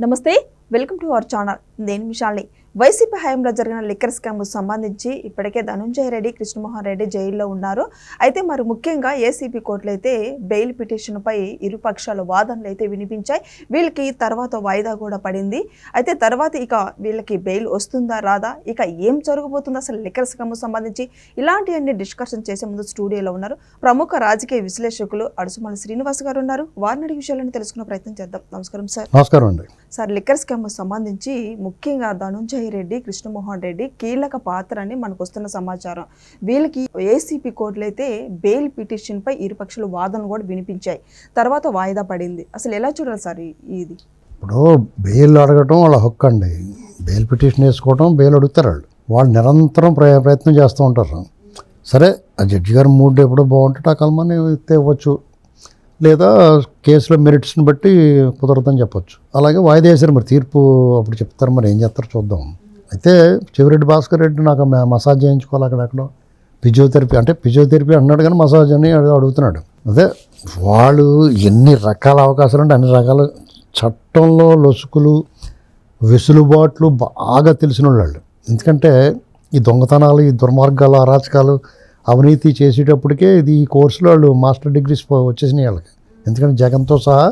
నమస్తే. Welcome to our channel. నేను విశాల్ని. వైసీపీ హయాంలో జరిగిన లిక్కర్ స్కామ్ సంబంధించి ఇప్పటికే ధనుంజయ రెడ్డి కృష్ణమోహన్ రెడ్డి జైల్లో ఉన్నారు. అయితే మరి ముఖ్యంగా ఏసీపీ కోర్టులు అయితే బెయిల్ పిటిషన్పై ఇరు పక్షాల వాదనలు అయితే వినిపించాయి. వీళ్ళకి తర్వాత వాయిదా కూడా పడింది. అయితే తర్వాత ఇక వీళ్ళకి బెయిల్ వస్తుందా రాదా? ఇక ఏం జరగబోతుందో అసలు లిక్కర్ స్కామ్ సంబంధించి? ఇలాంటివన్నీ డిస్కషన్ చేసే ముందు స్టూడియోలో ఉన్నారు ప్రముఖ రాజకీయ విశ్లేషకులు అడుసుమల శ్రీనివాస్ గారు ఉన్నారు. వారిని విషయాలను తెలుసుకునే ప్రయత్నం చేద్దాం. నమస్కారం సార్. నమస్కారం అండి. సార్ లిక్కర్ స్కామ్ సంబంధించి ముఖ్యంగా ధనుంజయ రెడ్డి కృష్ణమోహన్ రెడ్డి కీలక పాత్ర అని మనకు వస్తున్న సమాచారం. వీళ్ళకి ఏసీపీ కోర్టులు అయితే బెయిల్ పిటిషన్ పై ఇరుపక్షాలు వాదనలు కూడా వినిపించాయి. తర్వాత వాయిదా పడింది. అసలు ఎలా చూడాలి సార్ ఇది? ఇప్పుడు బెయిల్ అడగటం వాళ్ళ హక్కు అండి. బెయిల్ పిటిషన్ వేసుకోవడం బెయిల్ అడుగుతారు వాళ్ళు. వాళ్ళు నిరంతరం ప్రయత్నం చేస్తూ ఉంటారు. సరే ఆ జడ్జి గారు మూడ్ ఎప్పుడో బాగుంటే ఆ కలమని ఇస్తే ఇవ్వచ్చు. లేదా కేసులో మెరిట్స్ని బట్టి కుదరదని చెప్పొచ్చు. అలాగే వాయిదా వేశారు మరి తీర్పు అప్పుడు చెప్తారు మరి ఏం చేస్తారో చూద్దాం. అయితే చెవిరెడ్డి భాస్కర్ రెడ్డి నాకు మసాజ్ చేయించుకోవాలి అక్కడెక్కడో ఫిజియోథెరపీ అంటే ఫిజియోథెరపీ అన్నాడు కానీ మసాజ్ అని అడుగుతున్నాడు. అదే వాళ్ళు ఎన్ని రకాల అవకాశాలు అంటే అన్ని రకాల చట్టంలో లొసుకులు వెసులుబాట్లు బాగా తెలిసిన వాళ్ళు. ఎందుకంటే ఈ దొంగతనాలు ఈ దుర్మార్గాలు అరాచకాలు అవినీతి చేసేటప్పటికే ఇది ఈ కోర్సులో వాళ్ళు మాస్టర్ డిగ్రీస్ వచ్చేసినాయి వాళ్ళకి. ఎందుకంటే జగన్తో సహా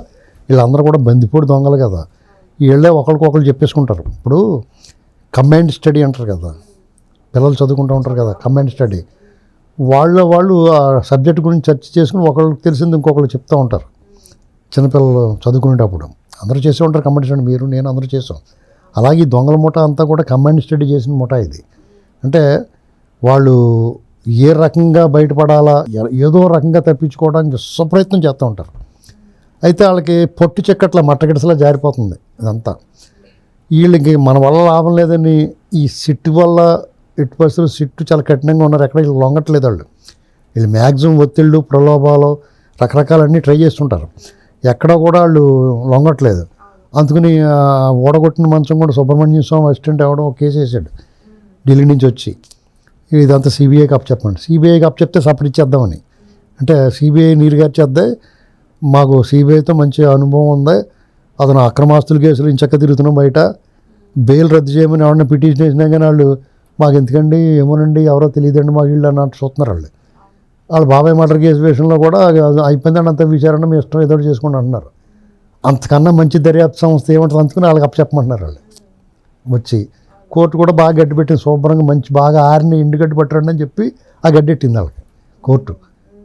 వీళ్ళందరూ కూడా బందిపోడు దొంగలు కదా. వీళ్ళే ఒకరికొకరు చెప్పేసుకుంటారు. ఇప్పుడు కంబైన్డ్ స్టడీ అంటారు కదా. పిల్లలు చదువుకుంటూ ఉంటారు కదా కంబైన్డ్ స్టడీ వాళ్ళ వాళ్ళు ఆ సబ్జెక్ట్ గురించి చర్చ చేసుకుని ఒకళ్ళకి తెలిసింది ఇంకొకళ్ళు చెప్తూ ఉంటారు. చిన్నపిల్లలు చదువుకునేటప్పుడు. అందరూ చేసే ఉంటారు కంబైన్ స్టడీ మీరు నేను అందరూ చేసాం అలాగే ఈ దొంగల ముఠ అంతా కూడా కంబైన్ స్టడీ చేసిన ముఠ ఇది. అంటే వాళ్ళు ఏ రకంగా బయటపడాలా? ఏదో రకంగా తప్పించుకోవడానికి విశ్వప్రయత్నం చేస్తూ ఉంటారు. అయితే వాళ్ళకి పొట్టు చెక్కట్ల మట్టగిడసలా జారిపోతుంది ఇదంతా. వీళ్ళకి మన వల్ల లాభం లేదని ఈ సిట్టు వల్ల ఎట్టి పరిస్థితులు సిట్టు చాలా కఠినంగా ఉన్నారు. ఎక్కడ వీళ్ళు లొంగట్లేదు వాళ్ళు. వీళ్ళు మ్యాక్సిమం ఒత్తిళ్ళు ప్రలోభాలు రకరకాలన్నీ ట్రై చేస్తుంటారు. ఎక్కడ కూడా వాళ్ళు లొంగట్లేదు. అందుకని ఓడగొట్టిన మంచం కూడా సుబ్రహ్మణ్యం స్వామి అసిస్టెంట్ అవ్వడం కేసు వేసాడు. ఢిల్లీ నుంచి వచ్చి. ఇదంతా సిబిఐకి అప్పచెప్పండి సిబిఐకి అప్పచెప్తే సపరేట్ ఇచ్చేద్దామని. అంటే సిబిఐ నీరుగారు చేద్దే మాకు సిబిఐతో మంచి అనుభవం ఉంది అతను అక్రమాస్తుల కేసులు ఇంచక్క తిరుగుతున్నాం బయట. బెయిల్ రద్దు చేయమని ఎవరన్నా పిటిషన్ వేసినా కానీ వాళ్ళు మాకు ఎందుకండి ఏమోనండి ఎవరో తెలియదండి మాకు వీళ్ళు అన్నట్టు చూస్తున్నారు వాళ్ళు. వాళ్ళ బాబాయ్ మర్డర్ కేసు విషయంలో కూడా అది అయిపోయిందండి అంత విచారణ మీ ఇష్టం ఏదో చేసుకుని అంటున్నారు. అంతకన్నా మంచి దర్యాప్తు సంస్థ ఏమంటుంది అందుకని వాళ్ళకి అప్పచెప్పమంటున్నారు వాళ్ళు. వచ్చి కోర్టు కూడా బాగా గడ్డి పెట్టింది శుభ్రంగా మంచి బాగా ఆరిని ఎండు గడ్డి పట్టండి అని చెప్పి ఆ గడ్డి పెట్టింది వాళ్ళకి కోర్టు.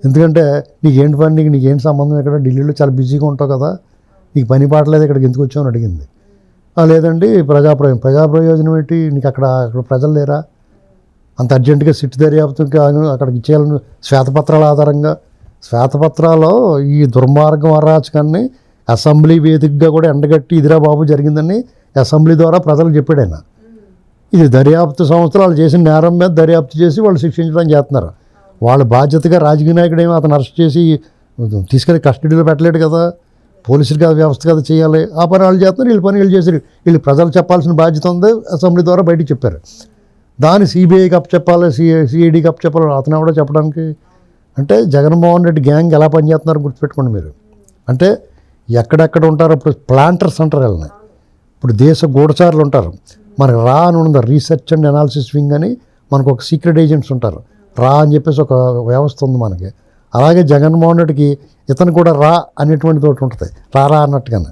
ఎందుకంటే నీకేంటి పని నీకు నీకేం సంబంధం ఇక్కడ ఢిల్లీలో చాలా బిజీగా ఉంటావు కదా నీకు పని పాటలేదు ఇక్కడికి ఎందుకు వచ్చావు అని అడిగింది. లేదండి ప్రజాప్రయోజనం ప్రజాప్రయోజనం ఏంటి? నీకు అక్కడ అక్కడ ప్రజలు లేరా? అంత అర్జెంటుగా సిట్ దర్యాప్తు అక్కడికి ఇచ్చేయాలని శ్వేతపత్రాల ఆధారంగా శ్వేతపత్రాల్లో ఈ దుర్మార్గం అరాచకాన్ని అసెంబ్లీ వేదికగా కూడా ఎండగట్టి ఇదిరా బాబు జరిగిందని అసెంబ్లీ ద్వారా ప్రజలు చెప్పాడు ఆయన. ఇది దర్యాప్తు సంవత్సరాలు చేసిన నేరం మీద దర్యాప్తు చేసి వాళ్ళు శిక్షించడం చేస్తున్నారు. వాళ్ళ బాధ్యతగా రాజకీయ నాయకుడు ఏమో అతను అరెస్ట్ చేసి తీసుకెళ్ళి కస్టడీలో పెట్టలేడు కదా పోలీసులు కదా వ్యవస్థ కదా చేయాలి ఆ పని వాళ్ళు చేస్తున్నారు వీళ్ళు పని వీళ్ళు చేశారు. వీళ్ళు ప్రజలు చెప్పాల్సిన బాధ్యత ఉంది అసెంబ్లీ ద్వారా బయటికి చెప్పారు. దాన్ని సిబిఐకి అప్ చెప్పాలి సిఐ సిఐడికి అప్ చెప్పాలి అతను కూడా చెప్పడానికి? అంటే జగన్మోహన్ రెడ్డి గ్యాంగ్ ఎలా పనిచేస్తున్నారు గుర్తుపెట్టుకోండి మీరు. అంటే ఎక్కడెక్కడ ఉంటారో ఇప్పుడు ప్లాంటర్స్ అంటారు వీళ్ళని. ఇప్పుడు దేశ గూఢచారులు ఉంటారు. మనకి రా అని ఉంది రీసెర్చ్ అండ్ అనాలిసిస్ వింగ్ అని మనకు ఒక సీక్రెట్ ఏజెంట్స్ ఉంటారు. రా అని చెప్పేసి ఒక వ్యవస్థ ఉంది మనకి. అలాగే జగన్మోహన్ రెడ్డికి ఇతను కూడా రా అనేటువంటి తోటి ఉంటుంది. రా రా అన్నట్టుగానే.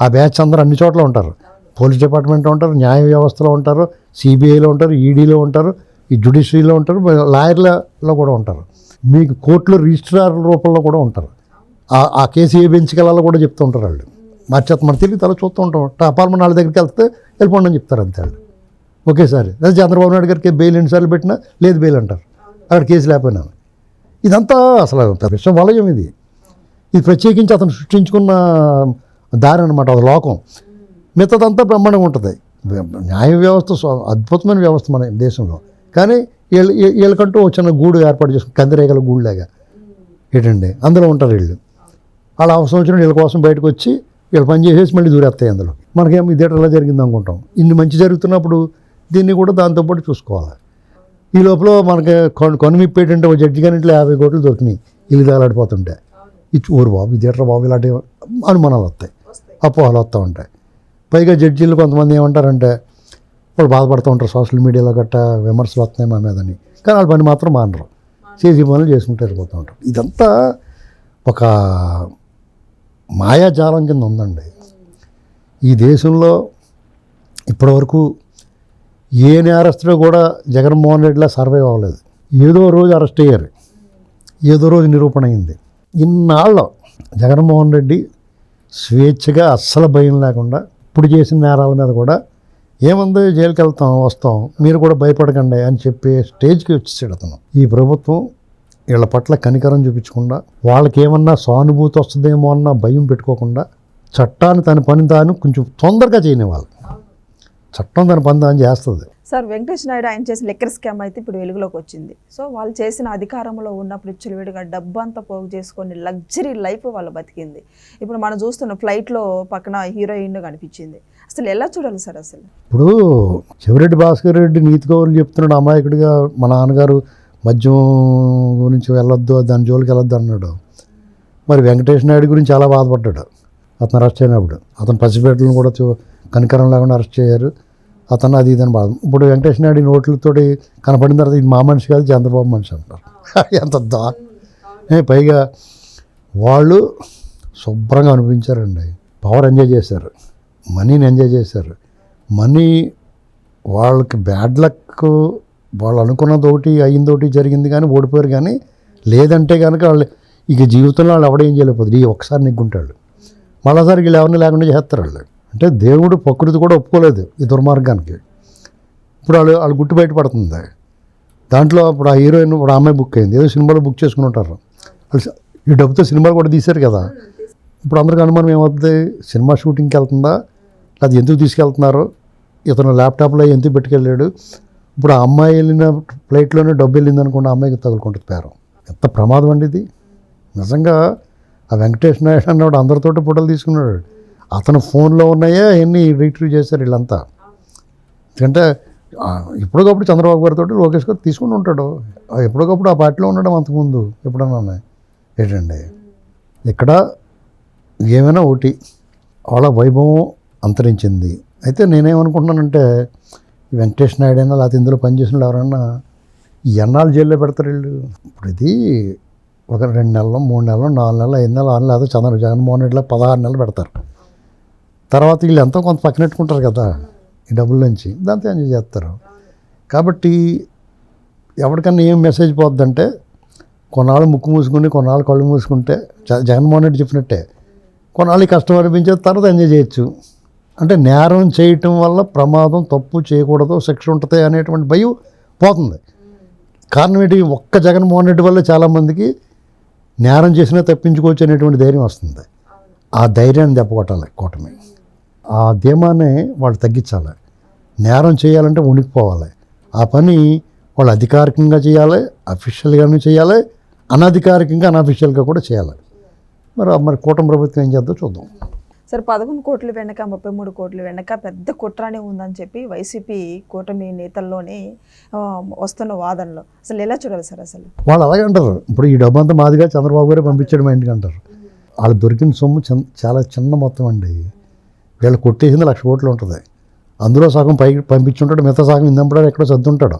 ఆ బ్యాచ్ అందరూ అన్ని చోట్ల ఉంటారు. పోలీస్ డిపార్ట్మెంట్లో ఉంటారు న్యాయ వ్యవస్థలో ఉంటారు సిబిఐలో ఉంటారు ఈడీలో ఉంటారు ఈ జుడిషియరీలో ఉంటారు లాయర్లలో కూడా ఉంటారు. మీకు కోర్టులో రిజిస్ట్రార్ రూపంలో కూడా ఉంటారు. ఆ- ఆ కేసు ఏ బెంచ్కి వెళ్ళాలో కూడా చెప్తూ ఉంటారు వాళ్ళు. మరి చేత మన తిరిగి తల చూస్తూ ఉంటాం. అపార్ట్మెంట్ వాళ్ళ దగ్గరికి వెళ్తే వెళ్ళిపోండి అని చెప్తారు అంతే వాళ్ళు ఒకేసారి అదే చంద్రబాబు నాయుడు గారికి బెయిల్ ఎన్నిసార్లు పెట్టినా లేదు బెయిల్ అంటారు. అక్కడ కేసు లేకపోయినా. ఇదంతా అసలు విషయం వలయం ఇది. ఇది ప్రత్యేకించి అతను సృష్టించుకున్న దారి అనమాట అది లోకం. మిగతాదంతా బ్రహ్మాండంగా ఉంటుంది. న్యాయ వ్యవస్థ అద్భుతమైన వ్యవస్థ మన దేశంలో. కానీ వీళ్ళు వీళ్ళకంటూ చిన్న గూడు ఏర్పాటు చేసుకుని కందిరేగల గూడులాగా ఏంటండి అందులో ఉంటారు వీళ్ళు. వాళ్ళ అవసరం వచ్చిన వీళ్ళ కోసం బయటకు వచ్చి వీళ్ళు పని చేసేసి మళ్ళీ దూరేస్తాయి అందులో. మనకేమో ఇదే ఎలా జరిగింది అనుకుంటాం ఇన్ని మంచి జరుగుతున్నప్పుడు దీన్ని కూడా దాంతోపాటు చూసుకోవాలి. ఈ లోపల మనకి కొను కొనమిప్పేటంటే ఒక జడ్జి కానీ ఇట్లా యాభై కోట్లు దొరికినాయి. ఇల్లు దాలాడిపోతుంటే ఇది ఊరు బాబు ఇదేట్రా బాబు ఇలాంటి అనుమానాలు వస్తాయి. అపోహలు వస్తూ ఉంటాయి. పైగా జడ్జీలు కొంతమంది ఏమంటారంటే వాళ్ళు బాధపడుతూ ఉంటారు సోషల్ మీడియాలో గట్ట విమర్శలు వస్తున్నాయి మా మీదని కానీ వాళ్ళ పని మాత్రం మానరు. చేసి పనులు చేసుకుంటూ వెళ్ళిపోతూ ఉంటారు. ఇదంతా ఒక మాయాజాలం కింద ఉందండి. ఈ దేశంలో ఇప్పటివరకు ఏ నేరస్తుడు కూడా జగన్మోహన్ రెడ్డిలా సర్వైవ్ అవ్వలేదు. ఏదో రోజు అరెస్ట్ అయ్యారు. ఏదో రోజు నిరూపణ అయింది. ఇన్నాళ్ళు జగన్మోహన్ రెడ్డి స్వేచ్ఛగా అస్సలు భయం లేకుండా ఇప్పుడు చేసిన నేరాల మీద కూడా ఏముంది జైలుకి వెళ్తాం వస్తాం మీరు కూడా భయపడకండి అని చెప్పే స్టేజ్కి వచ్చేసాడు అతను. ఈ ప్రభుత్వం వీళ్ళ పట్ల కనికరం చూపించకుండా వాళ్ళకి ఏమన్నా సానుభూతి వస్తుందేమో అన్న భయం పెట్టుకోకుండా చట్టాన్ని తన పని తాను కొంచెం తొందరగా చేయనివ్వాలి. చట్టం తన పని తాను చేస్తుంది. సార్ వెంకటేష్ నాయుడు ఆయన చేసిన లిక్కర్ స్కామ్ అయితే ఇప్పుడు వెలుగులోకి వచ్చింది. సో వాళ్ళు చేసిన అధికారంలో ఉన్నప్పుడు చిరువిడిగా డబ్బు అంతా పోగు చేసుకొని లగ్జరీ లైఫ్ వాళ్ళు బతికింది. ఇప్పుడు మనం చూస్తున్న ఫ్లైట్లో పక్కన హీరోయిన్ కనిపించింది. అసలు ఎలా చూడాలి సార్ అసలు? ఇప్పుడు చెవిరెడ్డి భాస్కర్ రెడ్డి నీతి కౌరులు చెప్తున్నాడు అమాయకుడిగా మా నాన్నగారు మద్యం గురించి వెళ్ళొద్దు దాని జోలికి వెళ్ళొద్దు అన్నాడు. మరి వెంకటేష్ నాయుడు గురించి చాలా బాధపడ్డాడు. అతను అరెస్ట్ అయినప్పుడు అతను పసిపేటలను కూడా చూ- కనికరం లేకుండా అరెస్ట్ చేశారు. అతను అది ఇదని బాధ. ఇప్పుడు వెంకటేష్ నాయుడు నోట్లతోటి కనపడిన తర్వాత ఇది మా మనిషి కాదు చంద్రబాబు మనిషి అంటారు. ఎంత దా పైగా వాళ్ళు శుభ్రంగా అనిపించారండి. పవర్ ఎంజాయ్ చేశారు. మనీని ఎంజాయ్ చేశారు. మనీ వాళ్ళకి బ్యాడ్ లక్ వాళ్ళు అనుకున్నది ఒకటి అయ్యింది ఒకటి జరిగింది కానీ ఓడిపోయారు కానీ లేదంటే కనుక వాళ్ళు ఇక జీవితంలో వాళ్ళు ఎవడేం చేయలేకపోతుంది ఈ ఒకసారి నెగ్గుంటాడు. మళ్ళీసారి వీళ్ళు ఎవరిని లేకుండా చేస్తారు వాళ్ళు. అంటే దేవుడు ప్రకృతి కూడా ఒప్పుకోలేదు ఈ దుర్మార్గానికి. ఇప్పుడు వాళ్ళు వాళ్ళు గుట్టు బయటపడుతుంది దాంట్లో ఇప్పుడు ఆ హీరోయిన్ ఇప్పుడు ఆ అమ్మాయి బుక్ అయింది. ఏదో సినిమాలో బుక్ చేసుకుని ఉంటారు. వాళ్ళు ఈ డబ్బుతో సినిమాలు కూడా తీశారు కదా. ఇప్పుడు అందరికీ అనుమానం ఏమవుతుంది? సినిమా షూటింగ్కి వెళ్తుందా? అది ఎందుకు తీసుకెళ్తున్నారు? ఇతను ల్యాప్టాప్లో ఎందుకు పెట్టుకెళ్ళాడు? ఇప్పుడు ఆ అమ్మాయి వెళ్ళిన ఫ్లైట్లోనే డబ్బు వెళ్ళింది అనుకున్న ఆ అమ్మాయికి తగులుకుంటుంది పేరం. ఎంత ప్రమాదం అండి ఇది. నిజంగా ఆ వెంకటేష్ నాయుడు అన్నవాడు అందరితోటి ఫోటోలు తీసుకున్నాడు. అతను ఫోన్లో ఉన్నాయే అవన్నీ రిట్రీవ్ చేశారు వీళ్ళంతా. ఎందుకంటే ఆ, ఎప్పటికప్పుడు చంద్రబాబు గారితో లోకేష్ గారు తీసుకుని ఉంటాడు. ఎప్పటికప్పుడు ఆ పార్టీలో ఉండడం అంతకుముందు ఎప్పుడన్నా ఏంటండి? ఇక్కడ ఏమైనా ఒకటి వాళ్ళ వైభవం అంతరించింది. అయితే నేనేమనుకుంటున్నానంటే వెంకటేష్ నాయుడు అయినా లేకపోతే ఇందులో పనిచేసిన ఎవరన్నా ఈ ఎన్నాళ్ళు జైల్లో పెడతారు వీళ్ళు? ఇప్పుడు ఇది ఒక రెండు నెలలు మూడు నెలలు నాలుగు నెలలు ఐదు నెలలు ఆరు నెలలు చంద్ర జగన్మోహన్ రెడ్డిలో పదహారు నెలలు పెడతారు. తర్వాత వీళ్ళు ఎంతో కొంత పక్కనెట్టుకుంటారు కదా ఈ డబ్బుల నుంచి. దాంతో ఎంజాయ్ చేస్తారు. కాబట్టి ఎవరికన్నా ఏం మెసేజ్ పోద్దంటే కొన్నాళ్ళు ముక్కు మూసుకుని కొన్నాళ్ళు కళ్ళు మూసుకుంటే జ- జగన్మోహన్ రెడ్డి చెప్పినట్టే కొన్నాళ్ళు కష్టం అనిపించే తర్వాత ఎంజాయ్ చేయొచ్చు. అంటే నేరం చేయటం వల్ల ప్రమాదం తప్పు చేయకూడదు శిక్ష ఉంటుంది అనేటువంటి భయం పోతుంది. కారణం ఏంటి? ఒక్క జగన్మోహన్ రెడ్డి వల్ల చాలామందికి నేరం చేసినా తప్పించుకోవచ్చు అనేటువంటి ధైర్యం వస్తుంది. ఆ ధైర్యాన్ని దెబ్బకొట్టాలి కూటమి. ఆ ధీమాన్ని వాళ్ళు తగ్గించాలి. నేరం చేయాలంటే ఉనికిపోవాలి ఆ పని వాళ్ళు అధికారికంగా చేయాలి అఫీషియల్గాను చేయాలి అనధికారికంగా అనఫీషియల్గా కూడా చేయాలి. మరి మరి కూటమి ప్రభుత్వం ఏం చేద్దో చూద్దాం. సరే పదకొండు కోట్లు వెనక ముప్పై మూడు కోట్లు వెనక పెద్ద కుట్రానే ఉందని చెప్పి వైసీపీ కూటమి నేతల్లోనే వస్తున్న వాదనలు. అసలు ఎలా చూడాలి సార్ అసలు? వాళ్ళు అలాగే అంటారు. ఇప్పుడు ఈ డబ్బు అంతా మాదిగా చంద్రబాబు గారే పంపించడం ఏంటి ఇంటికి అంటారు. వాళ్ళు దొరికిన సొమ్ము చాలా చిన్న మొత్తం అండి. వీళ్ళు కొట్టేసింది లక్ష కోట్లు ఉంటుంది. అందులో సగం పైకి పంపించుంటాడు మిగతా సగం ఇందంపడాడు ఎక్కడో సర్దుంటాడు.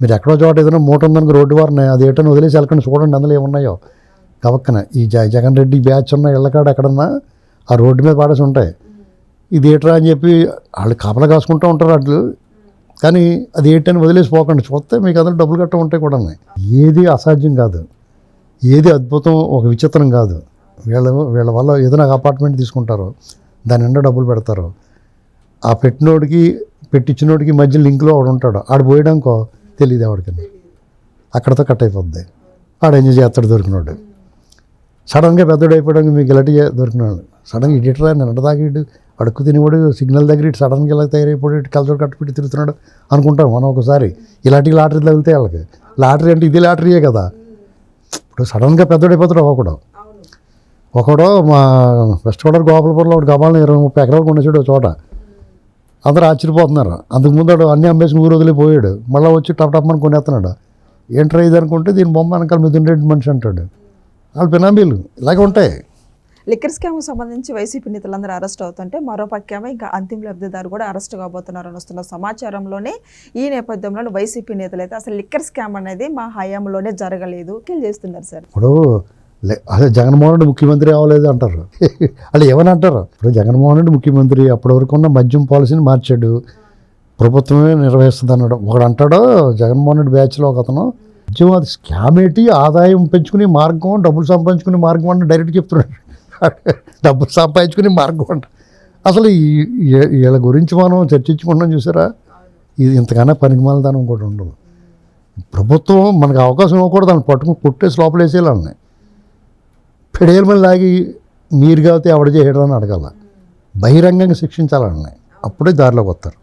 మీరు ఎక్కడో చోట ఏదైనా మూట ఉందనుకో రోడ్డు వారిని అది ఏటని వదిలేసి వెళ్ళకండి చూడండి అందులో ఏమున్నాయో. కవక్కన ఈ జ జగన్ రెడ్డి బ్యాచ్ ఉన్న ఇళ్ళకాడ ఎక్కడన్నా ఆ రోడ్డు మీద పాడేసి ఉంటాయి. ఇది ఏట్రా అని చెప్పి వాళ్ళు కాపలా కాసుకుంటూ ఉంటారు అట్లు కానీ అది ఏంటని వదిలేసి పోకండి. చూస్తే మీకు అందరూ డబ్బులు కట్ట ఉంటాయి కూడా ఏది అసాధ్యం కాదు. ఏది అద్భుతం ఒక విచిత్రం కాదు. వీళ్ళ వీళ్ళ వల్ల ఏదైనా అపార్ట్మెంట్ తీసుకుంటారు దాని నిండా డబ్బులు పెడతారు ఆ పెట్టినోడికి పెట్టించినోడికి మధ్య లింక్లో ఆవిడ ఉంటాడు. ఆడు పోయడానికో తెలియదు ఆవిడకని అక్కడతో కట్ అయిపోద్ది. ఆడు ఎంజాయ్ చేస్తాడు దొరికినోడు. సడన్గా పెద్దోడు అయిపోవడానికి మీకు ఇలాంటి దొరికినాడు సడన్గా ఇడిటరా నిన్న దాకా ఇటు అడుక్కు తినేవాడు సిగ్నల్ దగ్గర ఇటు సడన్గా ఇలా తయారైపోయి ఇటు కలచోడు కట్టుపెట్టి తిరుగుతున్నాడు అనుకుంటాం మనం ఒకసారి. ఇలాంటి లాటరీ తగిలితే వాళ్ళకి. లాటరీ అంటే ఇది లాటరీయే కదా. ఇప్పుడు సడన్గా పెద్దోడు అయిపోతాడు ఒకడు. ఒకడు మా వెస్ట్ గోదావరి గోపాలపురంలో ఒకటి గబాలను ఇరవై ముప్పై ఎకరాలు కొనేసాడు చోట. అందరూ ఆశ్చర్యపోతున్నారు. అంతకుముందు వాడు అన్ని అమ్మేసి ఊరు వదిలిపోయాడు మళ్ళీ వచ్చి టప్ టప్ అని కొనేస్తున్నాడు. ఏంట్రా ఇది అనుకుంటే దీని బొమ్మ వెనకాల మిథున్ రెడ్డి మనిషి అంటాడు. వాళ్ళు పినామీలు ఇలాగే ఉంటాయి. లిక్కర్ స్కామ్ సంబంధించి వైసీపీ నేతలందరూ అరెస్ట్ అవుతుంటే మరో పక్కేమో ఇంకా అంతిమ లబ్ధిదారు కూడా అరెస్ట్ కాబోతున్నారని వస్తున్న సమాచారంలోనే ఈ నేపథ్యంలో వైసీపీ నేతలు అయితే అసలు లిక్కర్ స్కామ్ అనేది మా హయాంలోనే జరగలేదు. కిల్ చేస్తున్నారు సార్? ఇప్పుడు అదే జగన్మోహన్ రెడ్డి ముఖ్యమంత్రి అవ్వలేదు అంటారు. వాళ్ళు ఏమని అంటారు? ఇప్పుడు జగన్మోహన్ రెడ్డి ముఖ్యమంత్రి అప్పటి వరకు ఉన్న మద్యం పాలసీని మార్చాడు. ప్రభుత్వమే నిర్వహిస్తుంది అన్నాడు ఒకడు అంటాడు జగన్మోహన్ రెడ్డి బ్యాచ్లో ఒక అతను సో అది స్కామ్ ఏంటి? ఆదాయం పెంచుకునే మార్గం డబ్బులు సంపాదించుకునే మార్గం అంటే డైరెక్ట్ చెప్తున్నాడు. డబ్బులు సంపాదించుకునే మార్గం అంట. అసలు ఈ- వీళ్ళ గురించి మనం చర్చించుకుంటాం చూసారా? ఇది ఇంతకన్నా పనికిమాలదనం కూడా ఉండదు. ప్రభుత్వం మనకు అవకాశం ఇవ్వకూడదు దాన్ని పట్టుకుని కొట్టేసి లోపల వేసేయాలని. పెడేల మీద లాగి మీరు కాబట్టి ఎవడ చేయడం అని అడగాల. బహిరంగంగా శిక్షించాలని. అప్పుడే దారిలోకి వస్తారు.